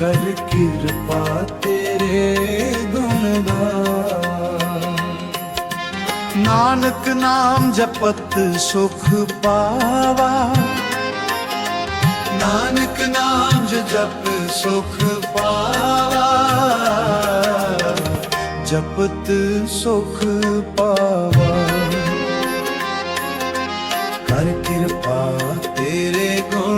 ਕਰ ਕਿਰਪਾ ਤੇਰੇ ਗੁਣ ਗਾ ਨਾਨਕ ਨਾਮ ਜਪਤ ਸੁਖ ਪਾਵਾ। ਨਾਨਕ ਨਾਮ ਜਪ ਸੁਖ ਪਾਵਾ। ਜਪਤ ਸੁਖ ਪਾਵਾ। ਕਰ ਕਿਰਪਾ ਤੇਰੇ ਗੁਣ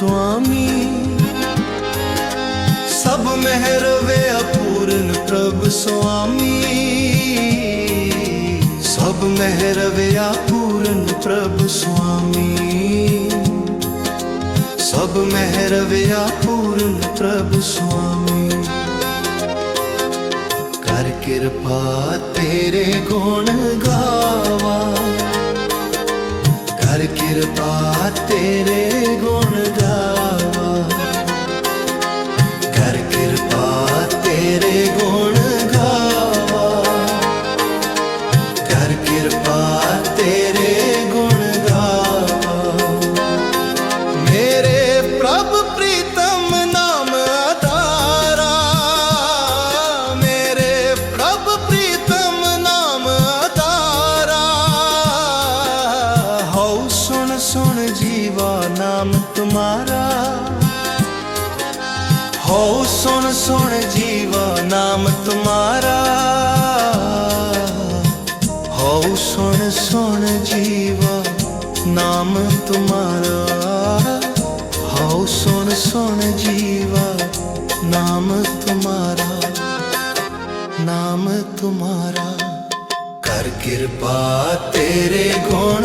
ਪ੍ਰਭ ਸੁਆਮੀ, ਸਭ ਮਹਿਰਵੇ ਅਪੂਰਨ ਪ੍ਰਭ ਸੁਆਮੀ। ਸਭ ਮਹਿਰਵੇ ਅਪੂਰਨ ਪ੍ਰਭ ਸੁਆਮੀ। ਸਭ ਮਹਿਰ ਵਿਆ ਪੂਰਨ ਪ੍ਰਭ ਸੁਆਮੀ। ਕਰ ਕਿਰਪਾ ਤੇਰੇ ਗੁਣ ਗਾਵਾ। ਕਰ ਕਿਰਪਾ ਤੇਰੇ ਗੁਣ ਗਾਵਾ ਨਾਮ ਤੁਮਾਰਾ ਹਉ ਸੁਣ ਸੁਣ ਜੀਵਾ ਨਾਮ ਤੁਮਾਰਾ ਹਉ ਸੁਣ ਸੁਣ ਜੀਵਾ ਨਾਮ ਤੁਮਾਰਾ ਹਉ ਸੁਣ ਸੁਣ ਜੀਵਾ ਨਾਮ ਤੁਮਾਰਾ ਨਾਮ ਤੁਮਾਰਾ ਕਰ ਕਿਰਪਾ ਤੇਰੇ ਗੁਣ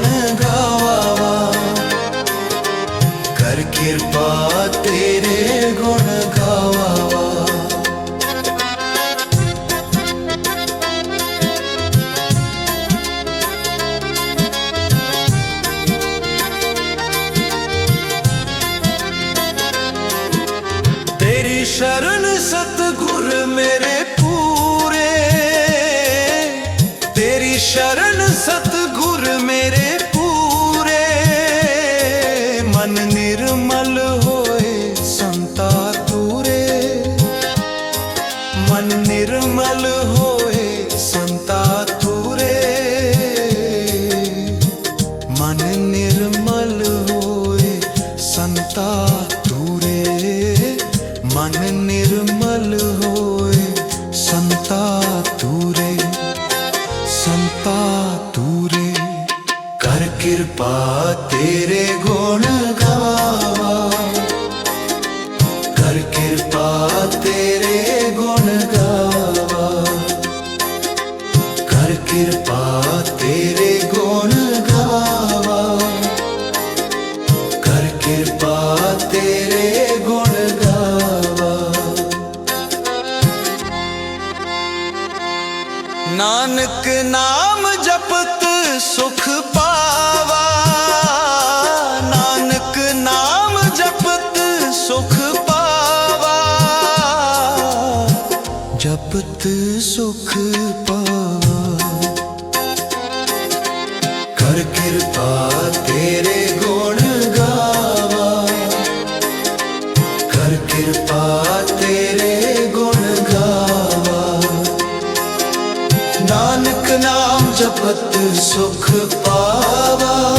ਸੁਖ ਪਾਵਾ।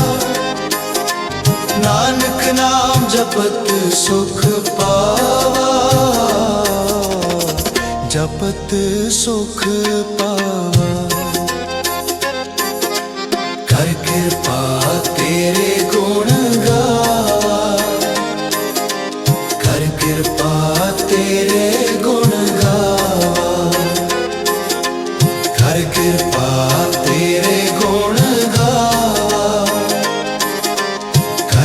ਨਾਨਕ ਨਾਮ ਜਪਤ ਸੁਖ ਪਾਵਾ। ਜਪਤ ਸੁਖ ਪਾਵਾ।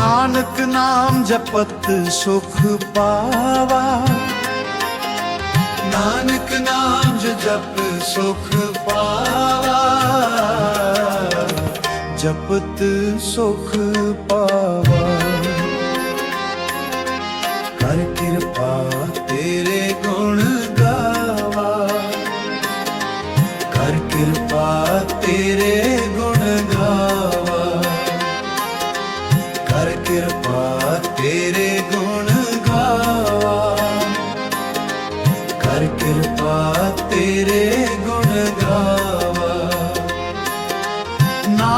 ਨਾਨਕ ਨਾਮ ਜਪਤ ਸੁਖ ਪਾਵਾ। ਨਾਨਕ ਨਾਮ ਜ ਜਪ ਸੁਖ ਪਾਵਾ। ਜਪਤ ਸੁਖ ਪਾਵਾ। ਕਰ ਕਿਰਪਾ ਤੇਰੇ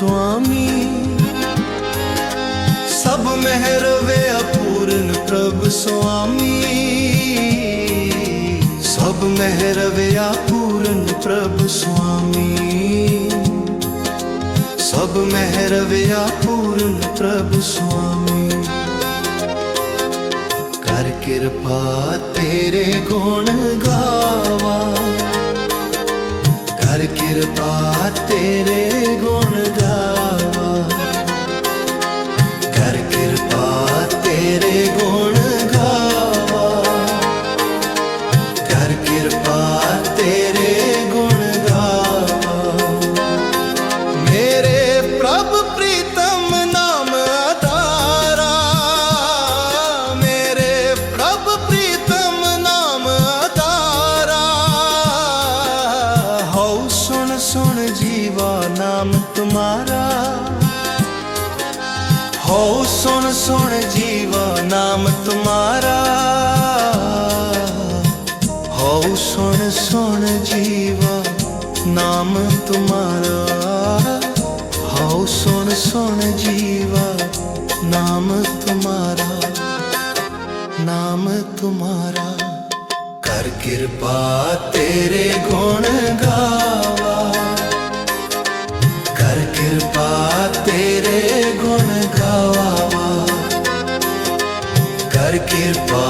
ਪ੍ਰਭ ਸੁਆਮੀ, ਸਭ ਮਹਿ ਰਵੇ ਅਪੂਰਨ ਪ੍ਰਭ ਸੁਆਮੀ। ਸਭ ਮਹਿ ਰਵੇ ਅਪੂਰਨ ਪ੍ਰਭ ਸੁਆਮੀ। ਸਭ ਮਹਿ ਰਵਿਆ ਪੂਰਨ ਪ੍ਰਭ ਸੁਆਮੀ। ਕਰ ਕਿਰਪਾ ਤੇਰੇ ਗੁਣ ਗਾਵਾ। ਕਰ ਕਿਰਪਾ ਤੇਰੇ ਨਾਮ ਤੁਮਾਰਾ ਹਉ ਸੁਣ ਸੁਣ ਜੀਵਾ ਨਾਮ ਤੁਮਾਰਾ। ਹਉ ਸੁਣ ਸੁਣ ਜੀਵਾ ਨਾਮ ਤੁਮਾਰਾ। ਹਉ ਸੁਣ ਸੁਣ ਜੀਵਾ ਨਾਮ ਤੁਮਾਰਾ। ਨਾਮ ਤੁਮਾਰਾ। ਕਰ ਕਿਰਪਾ ਤੇਰੇ ਗੁਣ ਗਾਵਾਂ। ਕਰ ਕਿਰਪਾ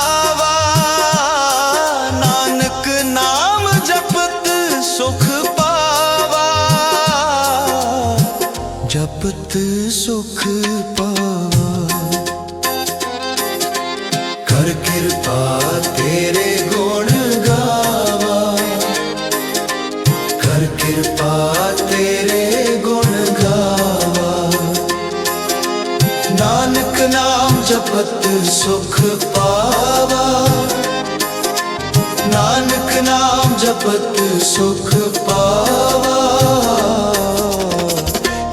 ਜਪਤ ਸੁਖ ਪਾਵਾ। ਕਰ ਕਿਰਪਾ ਤੇਰੇ ਗੁਣ ਗਾਵਾ। ਕਰ ਕਿਰਪਾ ਤੇਰੇ ਗੁਣ ਗਾਵਾ। ਨਾਨਕ ਨਾਮ ਜਪਤ ਸੁਖ ਪਾਵਾ। ਨਾਨਕ ਨਾਮ ਜਪਤ ਸੁਖ ਪਾਵਾ।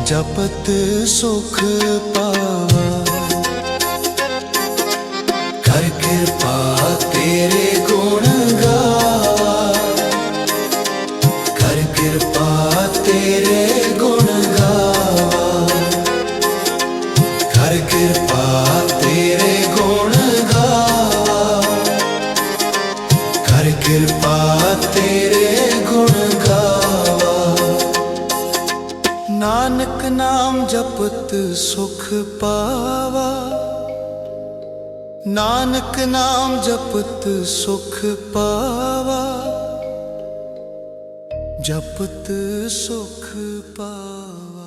ਜਪਤ ਸੁਖ ਪਾਵਾ। ਕਰ ਕਿਰਪਾ ਤੇਰੇ ਗੁਣ ਗਾਵਾ ਕਰ ਕਿਰਪਾ ਤੇਰੇ ਗੁਣ ਗਾਵਾ ਕਰ ਕਿਰਪਾ ਤੇਰੇ ਗੁਣ ਗਾਵਾ ਕਰ ਕਿਰਪਾ ਤੇਰੇ ਗੁਣ ਗਾਵਾ ਨਾਨਕ ਨਾਮ ਜਪਤ ਸੁਖ ਪਾਵਾ। ਨਾਨਕ ਨਾਮ ਜਪਤ ਸੁਖ ਪਾਵਾ। ਜਪਤ ਸੁਖ ਪਾਵਾ।